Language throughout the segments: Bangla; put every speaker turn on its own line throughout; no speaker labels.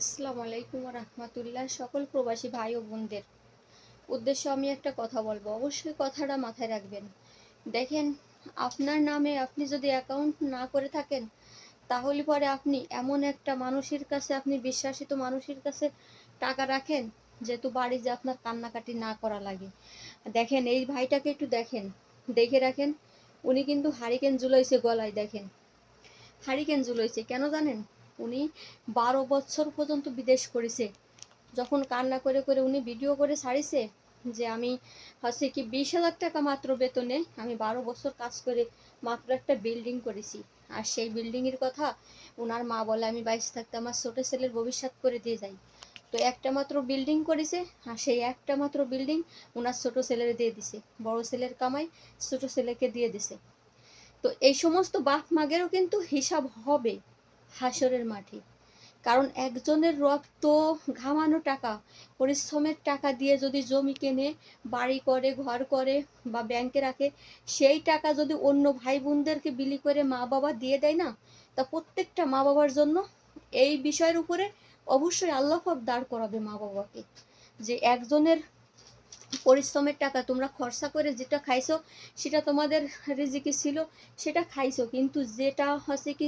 আসসালামু আলাইকুম রহমতুল্লাহ, সকল প্রবাসী ভাই ও বোনদের। উদ্দেশ্য আমি একটা কথা বলব, অবশ্যই কথাটা মাথায় রাখবেন। দেখেন, আপনার নামে আপনি যদি অ্যাকাউন্ট না করে থাকেন, তাহলে পরে আপনি এমন একটা মানুষের কাছে, আপনি বিশ্বাসিত মানুষের কাছে টাকা রাখেন যেহেতু বাড়ি যে আপনার কান্নাকাটি না করা লাগে। দেখেন, এই ভাইটাকে একটু দেখেন, দেখে রাখেন, উনি কিন্তু হারিকেন জুলাইছে গলায়, দেখেন। হারিকেন জুলাইছে কেন জানেন? উনি বারো বছর পর্যন্ত বিদেশ করেছে। যখন কান্না করে করে উনি ভিডিও করে ছাড়িছে যে আমি হচ্ছে কি বিশ হাজার টাকা মাত্র বেতনে আমি বারো বছর কাজ করে মাত্র একটা বিল্ডিং করেছি। আর সেই বিল্ডিংয়ের কথা ওনার মা বলে, আমি বাইশ থাকতে আমার ছোটো ছেলের ভবিষ্যৎ করে দিয়ে যাই। তো একটা মাত্র বিল্ডিং করেছে আর সেই একটা মাত্র বিল্ডিং ওনার ছোট ছেলের দিয়ে দিছে। বড় ছেলের কামাই ছোটো ছেলেকে দিয়ে দিছে। তো এই সমস্ত বাপ মাগেরও কিন্তু হিসাব হবে। হাসরের মাঠে। কারণ একজনের রক্ত ঘামানো টাকা, পরিশ্রমের টাকা দিয়ে যদি জমি কেনে, বাড়ি করে, ঘর করে বা ব্যাংকে রাখে, সেই টাকা যদি অন্য ভাই বোনদেরকে বিলি করে মা বাবা দিয়ে দেয় না, তা প্রত্যেকটা মা বাবার জন্য এই বিষয়ের উপরে অবশ্যই আল্লাহ দাঁড় করাবে মা বাবাকে যে একজনের পরিশ্রমের টাকা, তোমরা খরচা করে যেটা খাইছো, সেটা তোমাদের রিজিকে ছিল, সেটা খাইছো। কিন্তু যেটা হচ্ছে কি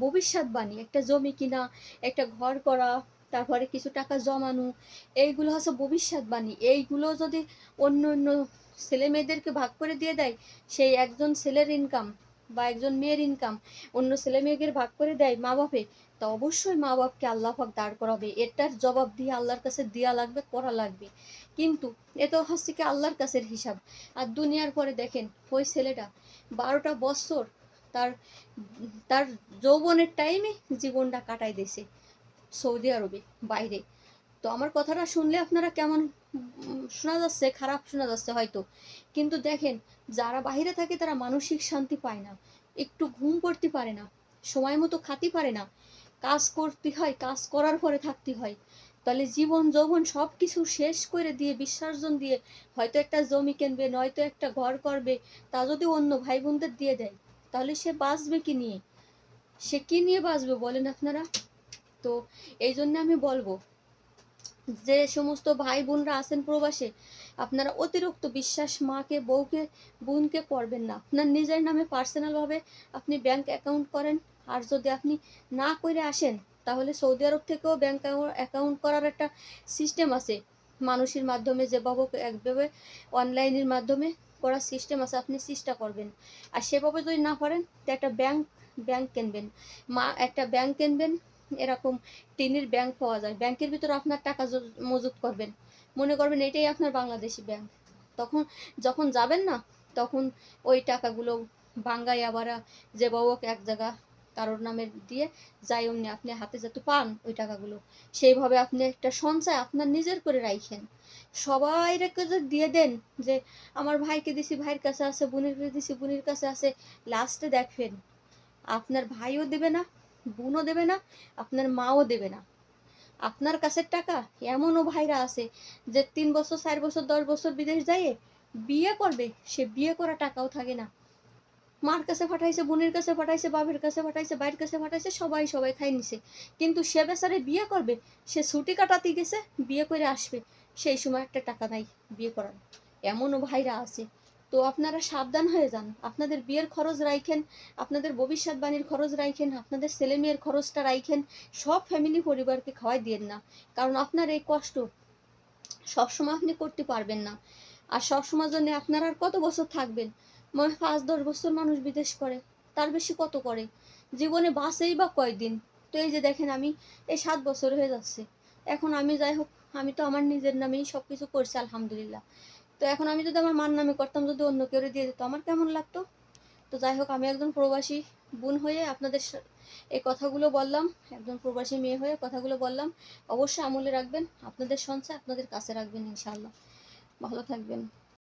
ভবিষ্যৎবাণী, একটা জমি কিনা, একটা ঘর করা, তারপরে কিছু টাকা জমানো, এইগুলো হচ্ছে ভবিষ্যৎবাণী। এইগুলো যদি অন্য অন্য ছেলে মেয়েদেরকে ভাগ করে দিয়ে দেয়, সেই একজন ছেলের ইনকাম বা একজন মেয়ের ইনকাম অন্য ছেলে মেয়েদের ভাগ করে দেয় মা বাপে, তা অবশ্যই মা বাপকে আল্লাহ দাঁড় করাবে। এটার জবাব দিয়ে আল্লাহর কাছে দেওয়া লাগবে, করা লাগবে। কিন্তু এ তো হচ্ছে কি আল্লাহর কাছের হিসাব। আর দুনিয়ার পরে দেখেন, ওই ছেলেটা বারোটা বছর তার তার যৌবনের টাইমে জীবনটা কাটাই দিয়েছে সৌদি আরবে, বাইরে। তো আমার কথাটা শুনলে আপনারা কেমন শোনা যাচ্ছে, খারাপ শোনা যাচ্ছে হয়তো। কিন্তু দেখেন, যারা বাহিরে থাকে তারা মানসিক শান্তি পায় না, একটু ঘুম পড়তে পারে না, সময় মতো খাতে পারে না। কাজ করতে হয়, কাজ করার পরে থাকতে হয়। তাহলে জীবন যৌবন সব কিছু শেষ করে দিয়ে বিসর্জন দিয়ে হয়তো একটা জমি কিনবে, নয়তো একটা ঘর করবে, তা যদি অন্য ভাই বোনদের দিয়ে দেয়, তাহলে সে বাঁচবে কি নিয়ে? সে কি নিয়ে বাঁচবে বলেন আপনারা? তো এই জন্য আমি বলব যে সমস্ত ভাই বোনরা আছেন প্রবাসে, আপনারা অতিরিক্ত বিশ্বাস মাকে, বউকে, বোনকে করবেন না। আপনার নিজের নামে পার্সোনালভাবে আপনি ব্যাংক অ্যাকাউন্ট করেন। আর যদি আপনি না করে আসেন, তাহলে সৌদি আরব থেকেও ব্যাংক অ্যাকাউন্ট করার একটা সিস্টেম আছে। মানুষের মাধ্যমে যেভাবে একভাবে অনলাইনের মাধ্যমে করার সিস্টেম আছে। আপনি চেষ্টা করবেন। আর সেভাবে যদি না পারেন তো একটা ব্যাংক ব্যাংক কিনবেন। মা, একটা ব্যাংক কিনবেন। এরকম টিনের ব্যাংক পাওয়া যায়। ব্যাংকের ভিতরে আপনার টাকা মজুত করবেন। মনে করবেন এটাই আপনার বাংলাদেশি ব্যাংক তখন যখন যাবেন না, তখন ওই টাকাগুলো বাঙ্গাই আবার যে বাবুক এক জায়গা কারোর নামে দিয়ে যাই অমনি আপনি হাতে যাতে পান ওই টাকাগুলো, সেইভাবে আপনি একটা সঞ্চয় আপনার নিজের করে রাখেন সবাই যদি দিয়ে দেন যে, আমার ভাইকে দিছি, ভাইয়ের কাছে আছে, বোনের দিছি, বোনের কাছে আছে লাস্টে দেখবেন। আপনার ভাইও দেবে না বোনও দেবে না, আপনার মাও দেবে না। আপনার কাছের টাকা এমনও ভাইরা আছে যে তিন বছর, চার বছর, দশ বছর বিদেশ যায় বিয়ে করবে, সে বিয়ে করা টাকাও থাকে না। মার কাছে পাঠাইছে, বোনের কাছে পাঠাইছে, বাপের কাছে পাঠাইছে বাইরের কাছে পাঠাইছে, সবাই সবাই খাই নিছে। কিন্তু সে বেচারে বিয়ে করবে, সে ছুটি কাটাতে গেছে, বিয়ে করে আসবে, সেই সময় একটা টাকা নাই বিয়ে করার। এমনও ভাইরা আছে তো আপনারা সাবধান হয়ে যান। আপনাদের বিয়ের খরচ রাখেন আপনাদের ভবিষ্যৎবাণীর খরচ রাখেন আপনাদের ছেলে মেয়ের খরচটা রাইখেন, সব ফ্যামিলি পরিবারকে খাওয়াই দিয়েন না। কারণ আপনার এই কষ্ট সবসময় আপনি করতে পারবেন না। আর সবসময় জন্য আপনারা আর কত বছর থাকবেন? মনে পাঁচ, দশ বছর মানুষ বিদেশ করে, তার বেশি কত করে? জীবনে বাসেই বা কয়দিন? তো এই যে দেখেন আমি, এই সাত বছর হয়ে যাচ্ছে। এখন আমি যাই হোক, আমি তো আমার নিজের নামেই সব কিছু করছি, আলহামদুলিল্লাহ। তো এখন আমি যদি আমার মার নামে করতাম, যদি অন্য কেউ দিয়ে দিত, আমার কেমন লাগতো? তো যাই হোক, আমি একজন প্রবাসী বোন হয়ে আপনাদের এই কথাগুলো বললাম, একজন প্রবাসী মেয়ে হয়ে কথাগুলো বললাম। অবশ্যই আমলে রাখবেন, আপনাদের সঞ্চয় আপনাদের কাছে রাখবেন ইনশাআল্লাহ। ভালো থাকবেন।